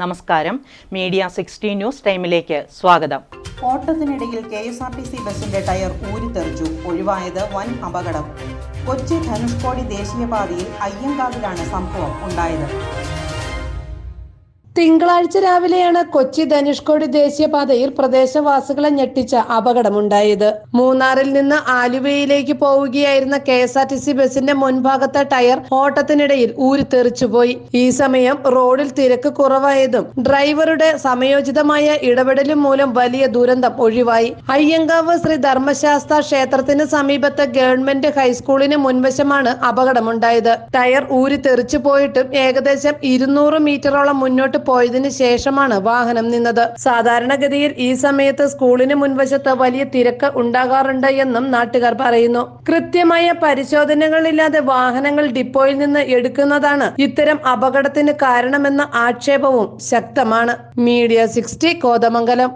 നമസ്കാരം. Media sixty news ടൈമിലേക്ക് സ്വാഗതം. ഓട്ടത്തിനിടയിൽ K S R T C ബസിന്റെ ടയർ ഊരിത്തെറിച്ചു. ഒഴിവായത് വൻ അപകടം. കൊച്ചി ധനുഷ്കോടി ദേശീയപാതയിൽ അയ്യങ്കാവിലാണ് സംഭവം ഉണ്ടായത്. തിങ്കളാഴ്ച രാവിലെയാണ് കൊച്ചി ധനുഷ്കോടി ദേശീയപാതയിൽ പ്രദേശവാസികളെ ഞെട്ടിച്ച അപകടമുണ്ടായത്. മൂന്നാറിൽ നിന്ന് ആലുവയിലേക്ക് പോവുകയായിരുന്ന K S R T C ബസിന്റെ മുൻഭാഗത്തെ ടയർ ഓട്ടത്തിനിടയിൽ ഊരിത്തെറിച്ചുപോയി. ഈ സമയം റോഡിൽ തിരക്ക് കുറവായതും ഡ്രൈവറുടെ സമയോചിതമായ ഇടപെടലും മൂലം വലിയ ദുരന്തം ഒഴിവായി. അയ്യങ്കാവ് ശ്രീ ധർമ്മശാസ്ത്ര ക്ഷേത്രത്തിന് സമീപത്തെ ഗവൺമെന്റ് ഹൈസ്കൂളിന് മുൻവശമാണ് അപകടമുണ്ടായത്. ടയർ ഊരിത്തെറിച്ചു പോയിട്ടും ഏകദേശം ഇരുന്നൂറ് മീറ്ററോളം മുന്നോട്ട് പോയതിനു ശേഷമാണ് വാഹനം നിന്നത്. സാധാരണഗതിയിൽ ഈ സമയത്ത് സ്കൂളിന് മുൻവശത്ത് വലിയ തിരക്ക് ഉണ്ടാകാറുണ്ട് എന്നും നാട്ടുകാർ പറയുന്നു. കൃത്യമായ പരിശോധനകളില്ലാതെ വാഹനങ്ങൾ ഡിപ്പോയിൽ നിന്ന് എടുക്കുന്നതാണ് ഇത്തരം അപകടത്തിന് കാരണമെന്ന ആക്ഷേപവും ശക്തമാണ്. Media sixty Kothamangalam.